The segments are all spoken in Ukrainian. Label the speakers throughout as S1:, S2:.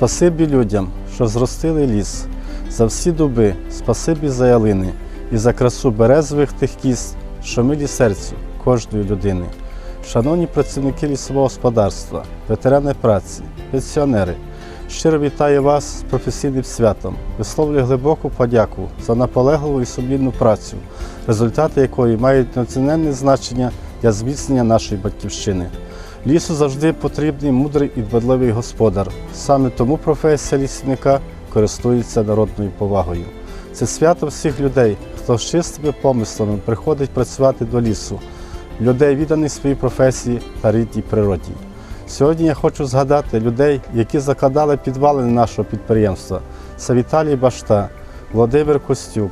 S1: Спасибі людям, що зростили ліс, за всі дуби, спасибі за ялини і за красу березових тих кіз, що милі серцю кожної людини. Шановні працівники лісового господарства, ветерани праці, пенсіонери, щиро вітаю вас з професійним святом. Висловлюю глибоку подяку за наполегливу і сумлінну працю, результати якої мають національне значення для зміцнення нашої батьківщини. Лісу завжди потрібний мудрий і дбадливий господар. Саме тому професія лісника користується народною повагою. Це свято всіх людей, хто з чистими помислами приходить працювати до лісу, людей відданих своїй професії та рідній природі. Сьогодні я хочу згадати людей, які закладали підвалини нашого підприємства. Це Віталій Башта, Володимир Костюк,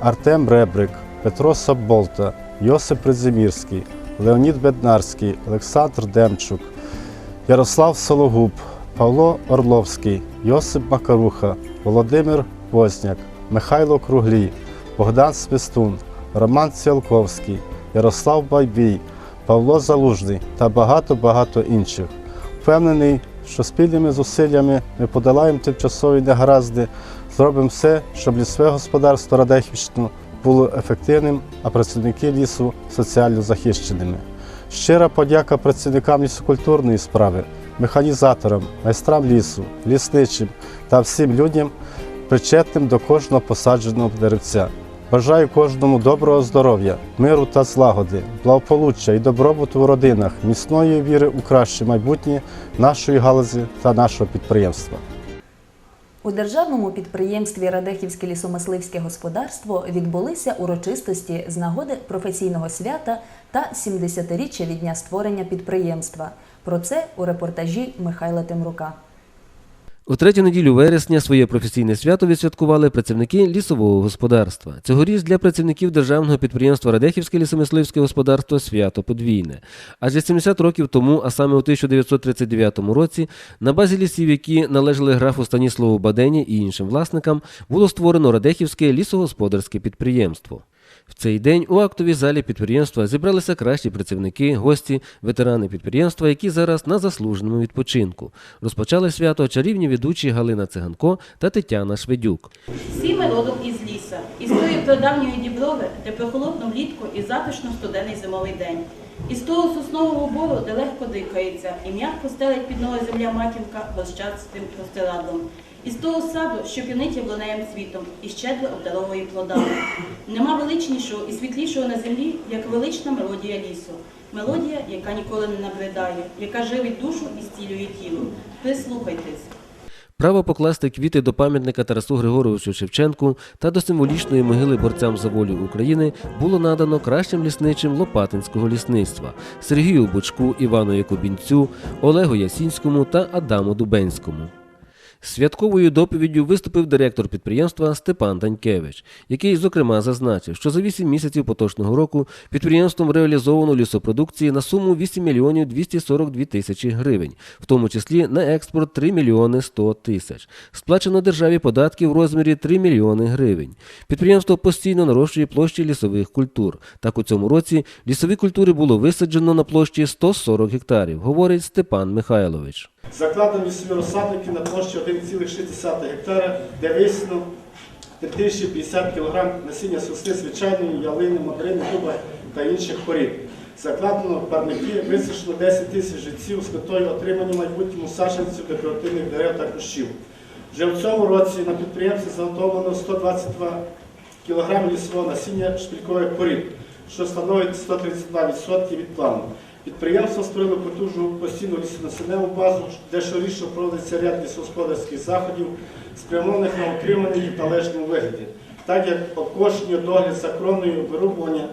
S1: Артем Ребрик, Петро Саболта, Йосип Призимірський, Леонід Беднарський, Олександр Демчук, Ярослав Сологуб, Павло Орловський, Йосип Макаруха, Володимир Возняк, Михайло Круглій, Богдан Свистун, Роман Ціалковський, Ярослав Байбій, Павло Залужний та багато-багато інших. Впевнений, що спільними зусиллями ми подолаємо тимчасові негаразди, зробимо все, щоб лісове господарство Радехівщини було ефективним, а працівники лісу соціально захищеними. Щира подяка працівникам лісокультурної справи, механізаторам, майстрам лісу, лісничим та всім людям, причетним до кожного посадженого деревця. Бажаю кожному доброго здоров'я, миру та злагоди, благополуччя і добробуту в родинах, міцної віри у краще майбутнє нашої галузі та нашого підприємства.
S2: У державному підприємстві Радехівське лісомисливське господарство відбулися урочистості з нагоди професійного свята та 70-річчя від дня створення підприємства. Про це у репортажі Михайла Темрука.
S3: У третю неділю вересня своє професійне свято відсвяткували працівники лісового господарства. Цьогоріч для працівників державного підприємства Радехівське лісомисливське господарство свято подвійне. Адже 70 років тому, а саме у 1939 році, на базі лісів, які належали графу Станіславу Бадені і іншим власникам, було створено Радехівське лісогосподарське підприємство. В цей день у актовій залі підприємства зібралися кращі працівники, гості, ветерани підприємства, які зараз на заслуженому відпочинку. Розпочали свято чарівні ведучі Галина Циганко та Тетяна Шведюк.
S4: Всі ми родом із ліса, із тої прадавньої діброви, де прохолодно влітку і затишно студений зимовий день. Із того соснового бору, де легко дихається, і м'яко стелить під ноги земля матінка гощастим простирадлом. Із того саду, що п'янить яблунеєм світом і щедро обдаровує плодами. Нема величнішого і світлішого на землі, як велична мелодія лісу. Мелодія, яка ніколи не набридає, яка живить душу і стілює тіло. Прислухайтесь.
S3: Право покласти квіти до пам'ятника Тарасу Григоровичу Шевченку та до символічної могили борцям за волю України було надано кращим лісничим Лопатинського лісництва Сергію Бучку, Івану Якубінцю, Олегу Ясінському та Адаму Дубенському. Святковою доповіддю виступив директор підприємства Степан Данькевич, який, зокрема, зазначив, що за 8 місяців поточного року підприємством реалізовано лісопродукції на суму 8 мільйонів 242 тисячі гривень, в тому числі на експорт 3 мільйони 100 тисяч. Сплачено державі податки в розмірі 3 мільйони гривень. Підприємство постійно нарощує площі лісових культур. Так у цьому році лісові культури було висаджено на площі 140 гектарів, говорить Степан Михайлович.
S1: Закладені лісові розсадники на площі 1,6 гектара, де висіно 3050 кг насіння сосни звичайної ялини, мадрини, дуба та інших порід. Закладено парники, висушено 10 тисяч життів з метою отримання майбутньому саджанців декоративних дерев та кущів. Вже в цьому році на підприємстві заготовлено 122 кг лісового насіння шпилькових порід, що становить 132% від плану. Підприємство створило потужну постійну лісонасінневу базу, де щорічно проводиться ряд лісогосподарських заходів, спрямованих на утримання в належному вигляді, так як обкошення, догляд за кроною, вирубування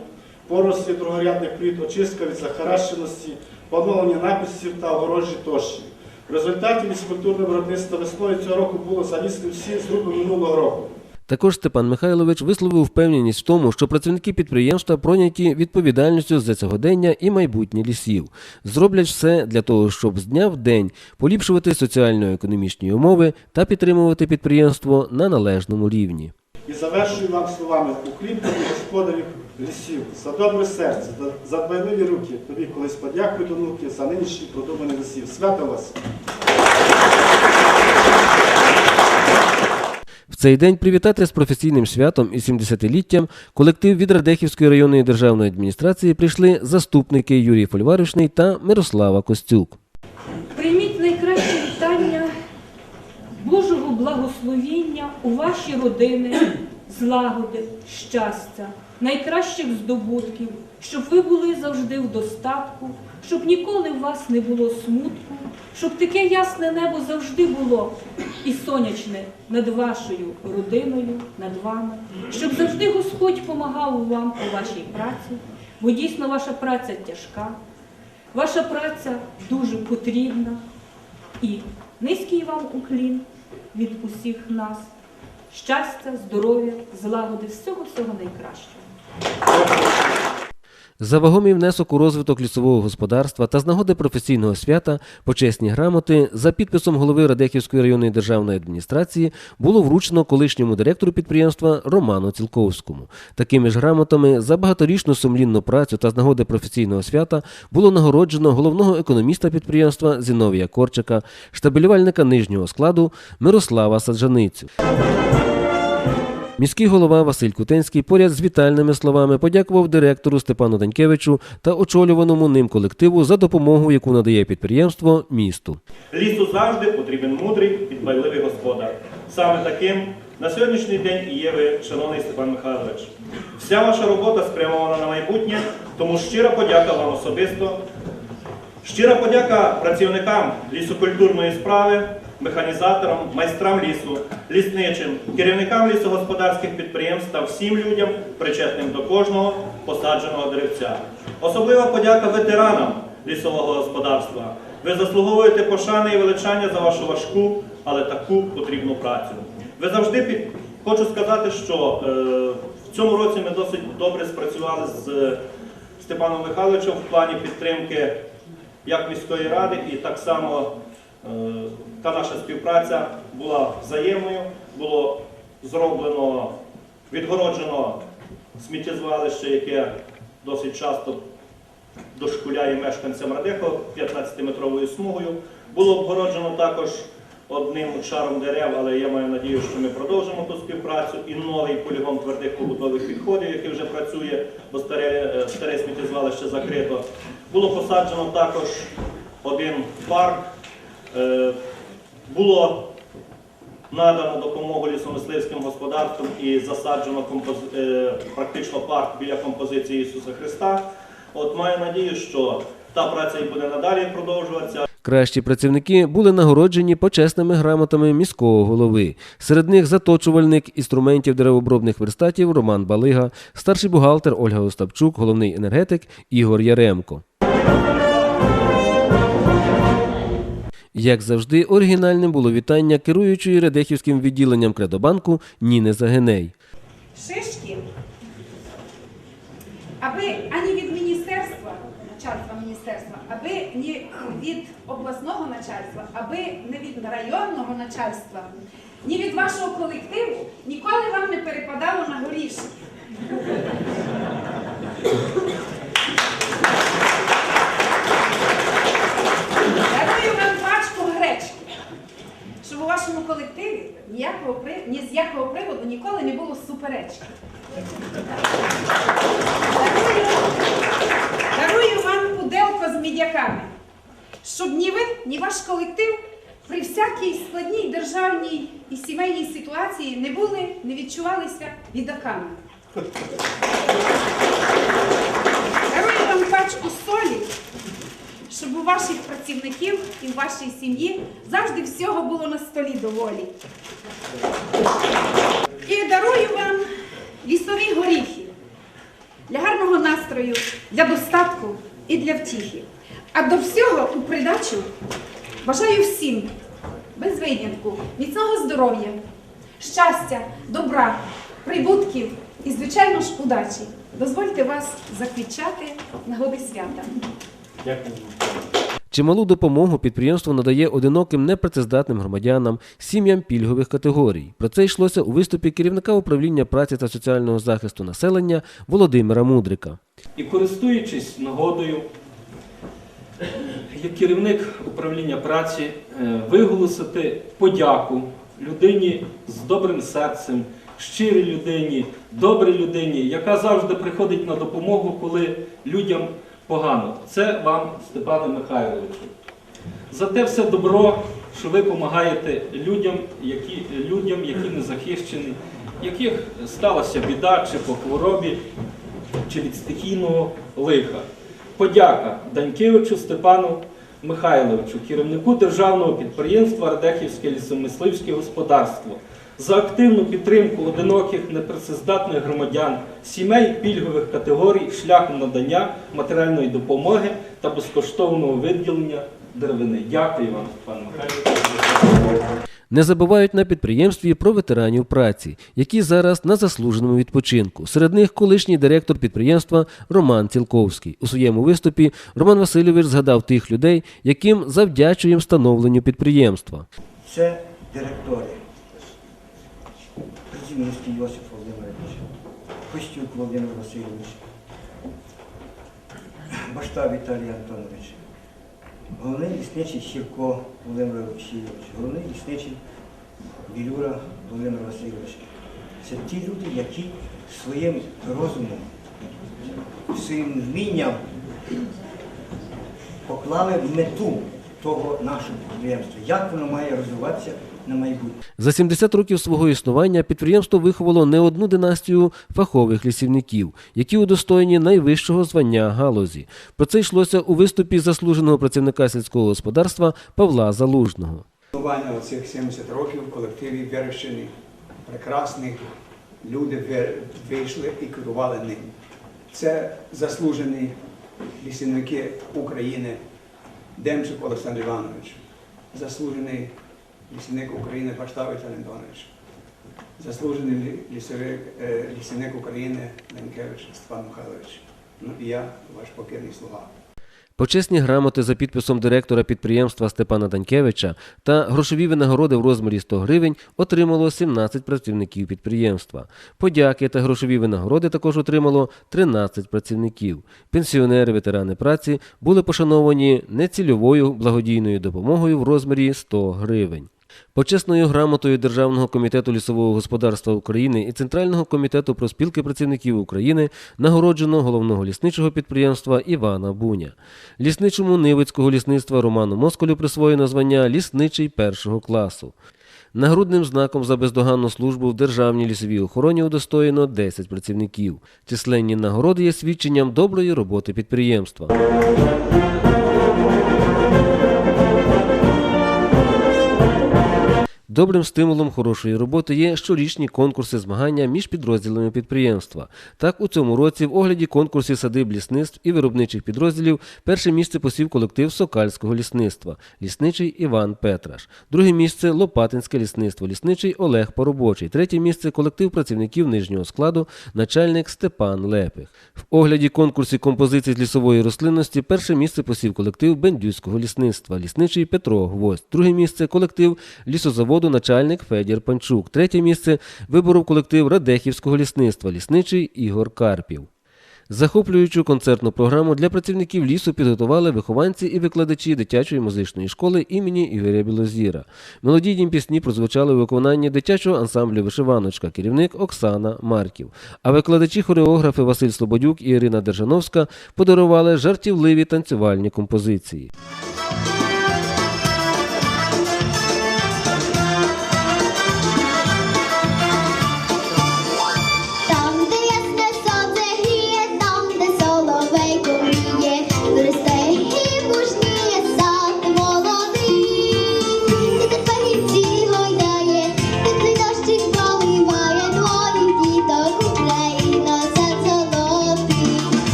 S1: порослі другорядних плід, очистка від захаращеності, поновлення написів та огорожі тощо. В результаті ліскультурного виробництва весною цього року було залізли всі зруби минулого року.
S3: Також Степан Михайлович висловив впевненість в тому, що працівники підприємства пройняті відповідальністю за сьогодення і майбутнє лісів. Зроблять все для того, щоб з дня в день поліпшувати соціально-економічні умови та підтримувати підприємство на належному рівні.
S1: І завершую вам словами укріплені господарів лісів за добре серце, за, дбайливі руки. Тобі колись подякую, донуки, за нинішні продумані лісів. Свято вас!
S3: Цей день привітати з професійним святом і 70-літтям колектив від Радехівської районної державної адміністрації прийшли заступники Юрій Фольваришний та Мирослава Костюк.
S5: Прийміть найкраще вітання Божого благословіння у ваші родини, злагоди, щастя, найкращих здобутків, щоб ви були завжди в достатку, щоб ніколи у вас не було смутку, щоб таке ясне небо завжди було і сонячне над вашою родиною, над вами, щоб завжди Господь помагав вам у вашій праці, бо дійсно ваша праця тяжка. Ваша праця дуже потрібна і низький вам уклін від усіх нас. Щастя, здоров'я, злагоди, всього всього найкращого.
S3: За вагомий внесок у розвиток лісового господарства та з нагоди професійного свята почесні грамоти за підписом голови Радехівської районної державної адміністрації було вручено колишньому директору підприємства Роману Цілковському. Такими ж грамотами за багаторічну сумлінну працю та з нагоди професійного свята було нагороджено головного економіста підприємства Зіновія Корчика, штабелювальника нижнього складу Мирослава Саджаницю. Міський голова Василь Кутенський поряд з вітальними словами подякував директору Степану Данькевичу та очолюваному ним колективу за допомогу, яку надає підприємство місту.
S6: Лісу завжди потрібен мудрий, підбайливий господар. Саме таким на сьогоднішній день і є ви, шановний Степан Михайлович. Вся ваша робота спрямована на майбутнє, тому щира подяка вам особисто. Щира подяка працівникам лісокультурної справи, механізаторам, майстрам лісу, лісничим, керівникам лісогосподарських підприємств та всім людям, причетним до кожного посадженого деревця. Особлива подяка ветеранам лісового господарства. Ви заслуговуєте пошани і величання за вашу важку, але таку потрібну працю. Ви завжди під... хочу сказати, що е, в цьому році ми досить добре спрацювали з Степаном Михайловичем в плані підтримки як міської ради, і так само е, та наша співпраця була взаємною, було зроблено, відгороджено сміттєзвалище, яке досить часто дошкуляє мешканцям Радехова 15-метровою смугою. Було обгороджено також одним шаром дерев, але я маю надію, що ми продовжимо ту співпрацю. І новий полігон твердих побутових відходів, який вже працює, бо старе, е, старе сміттєзвалище закрито. Було посаджено також один парк. Було надано допомогу лісомисливським господарствам і засаджено компози- е, практично парк біля композиції Ісуса Христа. От маю надію, що та праця і буде надалі продовжуватися.
S3: Кращі працівники були нагороджені почесними грамотами міського голови. Серед них заточувальник інструментів деревообробних верстатів Роман Балига, старший бухгалтер Ольга Остапчук, головний енергетик Ігор Яремко. Як завжди, оригінальним було вітання керуючої Радехівським відділенням Кредобанку Ніни Загеней.
S7: шишки, аби ані від міністерства, начальства міністерства, аби ні від обласного начальства, аби не від районного начальства, ні від вашого колективу ніколи вам не перепадало на горішки. Дарую вам пачку гречки, щоб у вашому колективі ніякого при... ні з якого приводу ніколи не було суперечки. Дарую, вам пуделко з мідяками, щоб ні ви, ні ваш колектив при всякій складній державній і сімейній ситуації не були, не відчувалися відаками. Дарую вам пачку солі, щоб у ваших працівників і в вашій сім'ї завжди всього було на столі доволі. І дарую вам лісові горіхи для гарного настрою, для достатку і для втіхи. А до всього у придачу бажаю всім, без винятку, міцного здоров'я, щастя, добра, прибутків і, звичайно ж, удачі. Дозвольте вас заквітчати нагоди свята.
S6: Дякую.
S3: Чималу допомогу підприємство надає одиноким непрацездатним громадянам, сім'ям пільгових категорій. Про це йшлося у виступі керівника управління праці та соціального захисту населення Володимира Мудрика.
S8: І користуючись нагодою, як керівник управління праці, е, виголосити подяку людині з добрим серцем, щирій людині, добрій людині, яка завжди приходить на допомогу, коли людям погано. Це вам, Степане Михайловичу. За те все добро, що ви допомагаєте людям, які, людям, які не захищені, яких сталася біда чи по хворобі, чи від стихійного лиха. Подяка Данькевичу Степану Михайловичу, керівнику державного підприємства Радехівське лісомисливське господарство, за активну підтримку одиноких непрацездатних громадян, сімей пільгових категорій шляхом надання матеріальної допомоги та безкоштовного виділення деревини. Дякую вам, пане Михайлович.
S3: Не забувають на підприємстві про ветеранів праці, які зараз на заслуженому відпочинку. Серед них колишній директор підприємства Роман Цілковський. У своєму виступі Роман Васильович згадав тих людей, яким завдячує встановленню підприємства.
S9: Це директори. Призімінський Йосиф Володимирович, Костюк Володимир Васильович, Башта Віталій Антонович, головний лісничий Сірко Володимир Васильович, головний лісничий Білюра Володимир Васильович. Це ті люди, які своїм розумом, своїм вмінням поклали мету того нашого підприємства, як воно має розвиватися на майбутнє.
S3: За 70 років свого існування підприємство виховало не одну династію фахових лісівників, які удостоєні найвищого звання галузі. Про це йшлося у виступі заслуженого працівника сільського господарства Павла Залужного.
S10: Існування оцих 70 років в колективі Верещини прекрасних люди вийшли і керували ним. Це заслужені лісівники України Демчук Олександр Іванович, заслужений лісівник України Пашта Віталій заслужений лісовик, е, лісівник України Ленкевич Степан Михайлович. Ну і я, ваш покірний слуга.
S3: Почесні грамоти за підписом директора підприємства Степана Данькевича та грошові винагороди в розмірі 100 гривень отримало 17 працівників підприємства. Подяки та грошові винагороди також отримало 13 працівників. Пенсіонери, ветерани праці були пошановані нецільовою благодійною допомогою в розмірі 100 гривень. Почесною грамотою Державного комітету лісового господарства України і Центрального комітету проспілки працівників України нагороджено головного лісничого підприємства Івана Буня. Лісничому Нивицького лісництва Роману Москалю присвоєно звання лісничий першого класу. Нагрудним знаком за бездоганну службу в Державній лісовій охороні удостоєно 10 працівників. Численні нагороди є свідченням доброї роботи підприємства. Добрим стимулом хорошої роботи є щорічні конкурси змагання між підрозділами підприємства. Так, у цьому році в огляді конкурсів садиб лісництв і виробничих підрозділів перше місце посів колектив Сокальського лісництва, лісничий Іван Петраш. Друге місце Лопатинське лісництво, лісничий Олег Поробочий. Третє місце колектив працівників нижнього складу, начальник Степан Лепих. В огляді конкурсів композицій з лісової рослинності перше місце посів колектив Бендюського лісництва, лісничий Петро Гвоздь. Друге місце колектив лісозаводу начальник Федір Панчук. Третє місце виборов колектив Радехівського лісництва, лісничий Ігор Карпів. Захоплюючу концертну програму для працівників лісу підготували вихованці і викладачі дитячої музичної школи імені Ігоря Білозіра. Мелодійні пісні прозвучали у виконанні дитячого ансамблю Вишиваночка, керівник Оксана Марків. А викладачі хореографи Василь Слободюк і Ірина Держановська подарували жартівливі танцювальні композиції.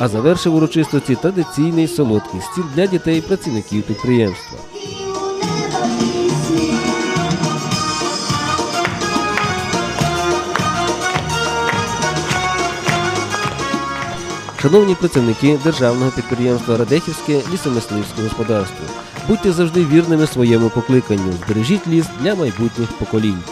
S3: А завершив урочистості традиційний солодкий стіл для дітей працівників підприємства. Шановні працівники державного підприємства Радехівське лісомисливське господарство, будьте завжди вірними своєму покликанню, збережіть ліс для майбутніх поколінь.